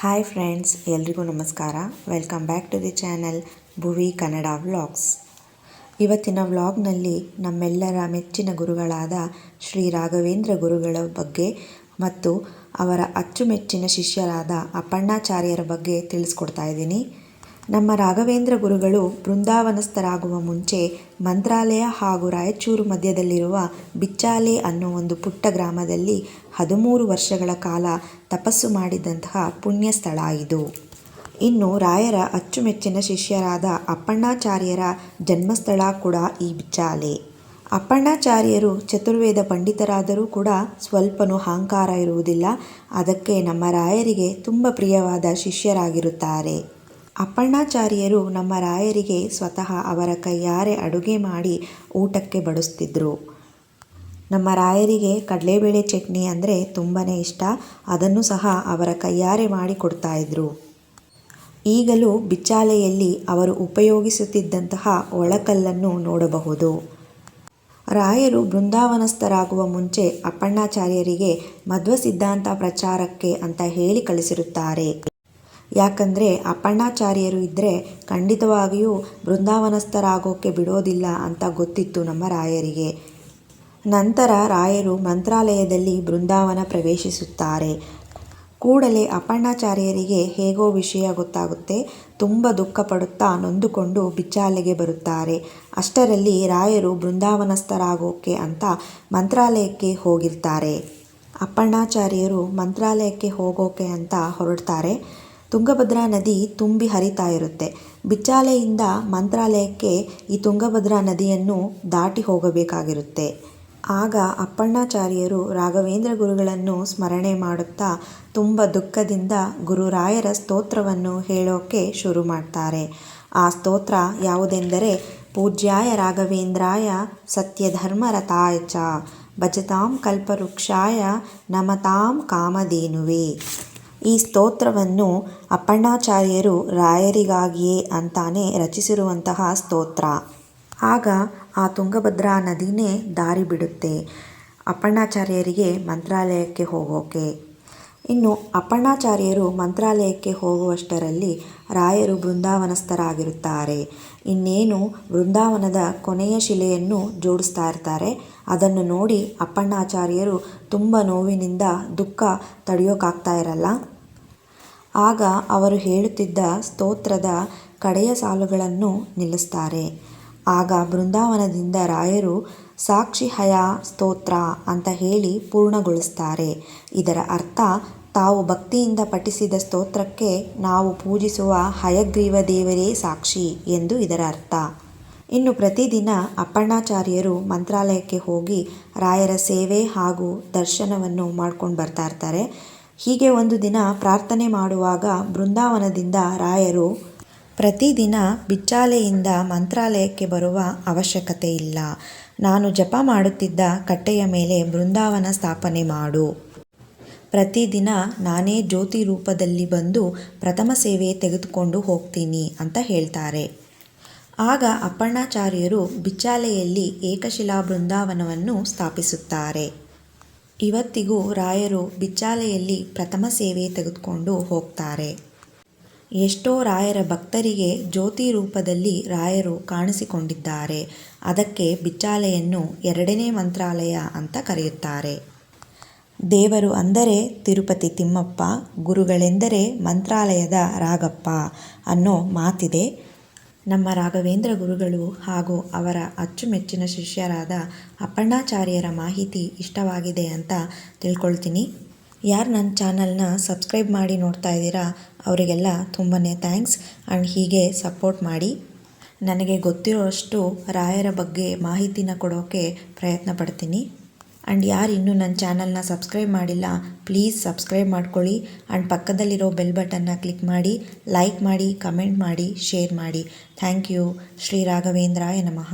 Hi friends ಎಲ್ರಿಗೂ ನಮಸ್ಕಾರ. Welcome back to the channel Bhuvi Kannada vlogs ಇವತ್ತಿನ ವ್ಲಾಗ್ನಲ್ಲಿ ನಮ್ಮೆಲ್ಲರ ಮೆಚ್ಚಿನ ಗುರುಗಳಾದ ಶ್ರೀ ರಾಘವೇಂದ್ರ ಗುರುಗಳ ಬಗ್ಗೆ ಮತ್ತು ಅವರ ಅಚ್ಚುಮೆಚ್ಚಿನ ಶಿಷ್ಯರಾದ ಅಪ್ಪಣ್ಣಾಚಾರ್ಯರ ಬಗ್ಗೆ ತಿಳಿಸ್ಕೊಡ್ತಾ ಇದ್ದೀನಿ. ನಮ್ಮ ರಾಘವೇಂದ್ರ ಗುರುಗಳು ಬೃಂದಾವನಸ್ಥರಾಗುವ ಮುಂಚೆ ಮಂತ್ರಾಲಯ ಹಾಗೂ ರಾಯಚೂರು ಮಧ್ಯದಲ್ಲಿರುವ ಬಿಚ್ಚಾಲೆ ಅನ್ನೋ ಒಂದು ಪುಟ್ಟ ಗ್ರಾಮದಲ್ಲಿ ಹದಿಮೂರು ವರ್ಷಗಳ ಕಾಲ ತಪಸ್ಸು ಮಾಡಿದಂತಹ ಪುಣ್ಯ ಸ್ಥಳ ಇದು. ಇನ್ನು ರಾಯರ ಅಚ್ಚುಮೆಚ್ಚಿನ ಶಿಷ್ಯರಾದ ಅಪ್ಪಣ್ಣಾಚಾರ್ಯರ ಜನ್ಮಸ್ಥಳ ಕೂಡ ಈ ಬಿಚ್ಚಾಲೆ. ಅಪ್ಪಣ್ಣಾಚಾರ್ಯರು ಚತುರ್ವೇದ ಪಂಡಿತರಾದರೂ ಕೂಡ ಸ್ವಲ್ಪನೂ ಅಹಂಕಾರ ಇರುವುದಿಲ್ಲ. ಅದಕ್ಕೆ ನಮ್ಮ ರಾಯರಿಗೆ ತುಂಬ ಪ್ರಿಯವಾದ ಶಿಷ್ಯರಾಗಿರುತ್ತಾರೆ. ಅಪ್ಪಣ್ಣಾಚಾರ್ಯರು ನಮ್ಮ ರಾಯರಿಗೆ ಸ್ವತಃ ಅವರ ಕೈಯಾರೆ ಅಡುಗೆ ಮಾಡಿ ಊಟಕ್ಕೆ ಬಡಿಸ್ತಿದ್ರು. ನಮ್ಮ ರಾಯರಿಗೆ ಕಡಲೆಬೇಳೆ ಚಟ್ನಿ ಅಂದರೆ ತುಂಬಾ ಇಷ್ಟ. ಅದನ್ನು ಸಹ ಅವರ ಕೈಯಾರೆ ಮಾಡಿ ಕೊಡ್ತಾಯಿದ್ರು ಈಗಲೂ ಬಿಚ್ಚಾಲೆಯಲ್ಲಿ ಅವರು ಉಪಯೋಗಿಸುತ್ತಿದ್ದಂತಹ ಒಳಕಲ್ಲನ್ನು ನೋಡಬಹುದು. ರಾಯರು ಬೃಂದಾವನಸ್ಥರಾಗುವ ಮುಂಚೆ ಅಪ್ಪಣ್ಣಾಚಾರ್ಯರಿಗೆ ಮಧ್ವ ಸಿದ್ಧಾಂತ ಪ್ರಚಾರಕ್ಕೆ ಅಂತ ಹೇಳಿ ಕಳಿಸಿರುತ್ತಾರೆ. ಯಾಕಂದರೆ ಅಪ್ಪಣ್ಣಾಚಾರ್ಯರು ಇದ್ದರೆ ಖಂಡಿತವಾಗಿಯೂ ಬೃಂದಾವನಸ್ಥರಾಗೋಕ್ಕೆ ಬಿಡೋದಿಲ್ಲ ಅಂತ ಗೊತ್ತಿತ್ತು ನಮ್ಮ ರಾಯರಿಗೆ. ನಂತರ ರಾಯರು ಮಂತ್ರಾಲಯದಲ್ಲಿ ಬೃಂದಾವನ ಪ್ರವೇಶಿಸುತ್ತಾರೆ. ಕೂಡಲೇ ಅಪ್ಪಣ್ಣಾಚಾರ್ಯರಿಗೆ ಹೇಗೋ ವಿಷಯ ಗೊತ್ತಾಗುತ್ತೆ. ತುಂಬ ದುಃಖ ಪಡುತ್ತಾ ನೊಂದುಕೊಂಡು ಬಿಚ್ಚಾಲೆಗೆ ಬರುತ್ತಾರೆ. ಅಷ್ಟರಲ್ಲಿ ರಾಯರು ಬೃಂದಾವನಸ್ಥರಾಗೋಕ್ಕೆ ಅಂತ ಮಂತ್ರಾಲಯಕ್ಕೆ ಹೋಗಿರ್ತಾರೆ. ಅಪ್ಪಣ್ಣಾಚಾರ್ಯರು ಮಂತ್ರಾಲಯಕ್ಕೆ ಹೋಗೋಕೆ ಅಂತ ಹೊರಡ್ತಾರೆ. ತುಂಗಭದ್ರಾ ನದಿ ತುಂಬಿ ಹರಿತಾ ಇರುತ್ತೆ. ಬಿಚ್ಚಾಲೆಯಿಂದ ಮಂತ್ರಾಲಯಕ್ಕೆ ಈ ತುಂಗಭದ್ರಾ ನದಿಯನ್ನು ದಾಟಿ ಹೋಗಬೇಕಾಗಿರುತ್ತೆ. ಆಗ ಅಪ್ಪಣ್ಣಾಚಾರ್ಯರು ರಾಘವೇಂದ್ರ ಗುರುಗಳನ್ನು ಸ್ಮರಣೆ ಮಾಡುತ್ತಾ ತುಂಬ ದುಃಖದಿಂದ ಗುರುರಾಯರ ಸ್ತೋತ್ರವನ್ನು ಹೇಳೋಕೆ ಶುರು ಮಾಡ್ತಾರೆ. ಆ ಸ್ತೋತ್ರ ಯಾವುದೆಂದರೆ, ಪೂಜ್ಯಾಯ ರಾಘವೇಂದ್ರಾಯ ಸತ್ಯಧರ್ಮರತಾಯ ಚ ಭಜತಾಂ ಕಲ್ಪವೃಕ್ಷಾಯ ನಮತಾಂ ಕಾಮಧೇನುವೆ. ಈ ಸ್ತೋತ್ರವನ್ನು ಅಪ್ಪಣ್ಣಾಚಾರ್ಯರು ರಾಯರಿಗಾಗಿಯೇ ಅಂತಾನೆ ರಚಿಸಿರುವಂತಹ ಸ್ತೋತ್ರ. ಆಗ ಆ ತುಂಗಭದ್ರಾ ನದಿನೇ ದಾರಿ ಬಿಡುತ್ತೆ ಅಪ್ಪಣ್ಣಾಚಾರ್ಯರಿಗೆ ಮಂತ್ರಾಲಯಕ್ಕೆ ಹೋಗೋಕೆ. ಇನ್ನು ಅಪ್ಪಣ್ಣಾಚಾರ್ಯರು ಮಂತ್ರಾಲಯಕ್ಕೆ ಹೋಗುವಷ್ಟರಲ್ಲಿ ರಾಯರು ಬೃಂದಾವನಸ್ಥರಾಗಿರುತ್ತಾರೆ. ಇನ್ನೇನು ಬೃಂದಾವನದ ಕೊನೆಯ ಶಿಲೆಯನ್ನು ಜೋಡಿಸ್ತಾ ಇರ್ತಾರೆ. ಅದನ್ನು ನೋಡಿ ಅಪ್ಪಣ್ಣಾಚಾರ್ಯರು ತುಂಬ ನೋವಿನಿಂದ ದುಃಖ ತಡೆಯೋಕ್ಕಾಗ್ತಾ ಇರಲ್ಲ. ಆಗ ಅವರು ಹೇಳುತ್ತಿದ್ದ ಸ್ತೋತ್ರದ ಕಡೆಯ ಸಾಲುಗಳನ್ನು ನಿಲ್ಲಿಸ್ತಾರೆ. ಆಗ ಬೃಂದಾವನದಿಂದ ರಾಯರು ಸಾಕ್ಷಿ ಹಯ ಸ್ತೋತ್ರ ಅಂತ ಹೇಳಿ ಪೂರ್ಣಗೊಳಿಸ್ತಾರೆ. ಇದರ ಅರ್ಥ, ತಾವು ಭಕ್ತಿಯಿಂದ ಪಠಿಸಿದ ಸ್ತೋತ್ರಕ್ಕೆ ನಾವು ಪೂಜಿಸುವ ಹಯಗ್ರೀವ ದೇವರೇ ಸಾಕ್ಷಿ ಎಂದು ಇದರ ಅರ್ಥ. ಇನ್ನು ಪ್ರತಿದಿನ ಅಪ್ಪಣ್ಣಾಚಾರ್ಯರು ಮಂತ್ರಾಲಯಕ್ಕೆ ಹೋಗಿ ರಾಯರ ಸೇವೆ ಹಾಗೂ ದರ್ಶನವನ್ನು ಮಾಡ್ಕೊಂಡು ಬರ್ತಾ ಇರ್ತಾರೆ. ಹೀಗೆ ಒಂದು ದಿನ ಪ್ರಾರ್ಥನೆ ಮಾಡುವಾಗ ಬೃಂದಾವನದಿಂದ ರಾಯರು ಪ್ರತಿದಿನ ಬಿಚ್ಚಾಲೆಯಿಂದ ಮಂತ್ರಾಲಯಕ್ಕೆ ಬರುವ ಅವಶ್ಯಕತೆ ಇಲ್ಲ ನಾನು ಜಪ ಮಾಡುತ್ತಿದ್ದ ಕಟ್ಟೆಯ ಮೇಲೆ ಬೃಂದಾವನ ಸ್ಥಾಪನೆ ಮಾಡು. ಪ್ರತಿದಿನ ನಾನೇ ಜ್ಯೋತಿ ರೂಪದಲ್ಲಿ ಬಂದು ಪ್ರಥಮ ಸೇವೆ ತೆಗೆದುಕೊಂಡು ಹೋಗ್ತೀನಿ ಅಂತ ಹೇಳ್ತಾರೆ. ಆಗ ಅಪ್ಪಣ್ಣಾಚಾರ್ಯರು ಬಿಚ್ಚಾಲೆಯಲ್ಲಿ ಏಕಶಿಲಾ ಬೃಂದಾವನವನ್ನು ಸ್ಥಾಪಿಸುತ್ತಾರೆ. ಇವತ್ತಿಗೂ ರಾಯರು ಬಿಚ್ಚಾಲೆಯಲ್ಲಿ ಪ್ರಥಮ ಸೇವೆ ತೆಗೆದುಕೊಂಡು ಹೋಗ್ತಾರೆ. ಎಷ್ಟೋ ರಾಯರ ಭಕ್ತರಿಗೆ ಜ್ಯೋತಿ ರೂಪದಲ್ಲಿ ರಾಯರು ಕಾಣಿಸಿಕೊಂಡಿದ್ದಾರೆ. ಅದಕ್ಕೆ ಬಿಚ್ಚಾಲೆಯನ್ನು ಎರಡನೇ ಮಂತ್ರಾಲಯ ಅಂತ ಕರೆಯುತ್ತಾರೆ. ದೇವರು ಅಂದರೆ ತಿರುಪತಿ ತಿಮ್ಮಪ್ಪ, ಗುರುಗಳೆಂದರೆ ಮಂತ್ರಾಲಯದ ರಾಗಪ್ಪ ಅನ್ನೋ ಮಾತಿದೆ. ನಮ್ಮ ರಾಘವೇಂದ್ರ ಗುರುಗಳು ಹಾಗೂ ಅವರ ಅಚ್ಚುಮೆಚ್ಚಿನ ಶಿಷ್ಯರಾದ ಅಪ್ಪಣ್ಣಾಚಾರ್ಯರ ಮಾಹಿತಿ ಇಷ್ಟವಾಗಿದೆ ಅಂತ ತಿಳ್ಕೊಳ್ತೀನಿ. ಯಾರು ನನ್ನ ಚಾನಲ್ನ ಸಬ್ಸ್ಕ್ರೈಬ್ ಮಾಡಿ ನೋಡ್ತಾ ಇದ್ದೀರಾ, ಅವರಿಗೆಲ್ಲ ತುಂಬಾ ಥ್ಯಾಂಕ್ಸ್. ಆ್ಯಂಡ್ ಹೀಗೆ ಸಪೋರ್ಟ್ ಮಾಡಿ. ನನಗೆ ಗೊತ್ತಿರೋಷ್ಟು ರಾಯರ ಬಗ್ಗೆ ಮಾಹಿತಿನ ಕೊಡೋಕ್ಕೆ ಪ್ರಯತ್ನ ಪಡ್ತೀನಿ. ಆ್ಯಂಡ್ ಯಾರು ಇನ್ನೂ ನನ್ನ ಚಾನಲ್ನ ಸಬ್ಸ್ಕ್ರೈಬ್ ಮಾಡಿಲ್ಲ, ಪ್ಲೀಸ್ ಸಬ್ಸ್ಕ್ರೈಬ್ ಮಾಡ್ಕೊಳ್ಳಿ. ಆ್ಯಂಡ್ ಪಕ್ಕದಲ್ಲಿರೋ ಬೆಲ್ ಬಟನ್ನ ಕ್ಲಿಕ್ ಮಾಡಿ, ಲೈಕ್ ಮಾಡಿ, ಕಮೆಂಟ್ ಮಾಡಿ, ಶೇರ್ ಮಾಡಿ. Thank you. ಶ್ರೀ ರಾಘವೇಂದ್ರಾಯ ನಮಃ.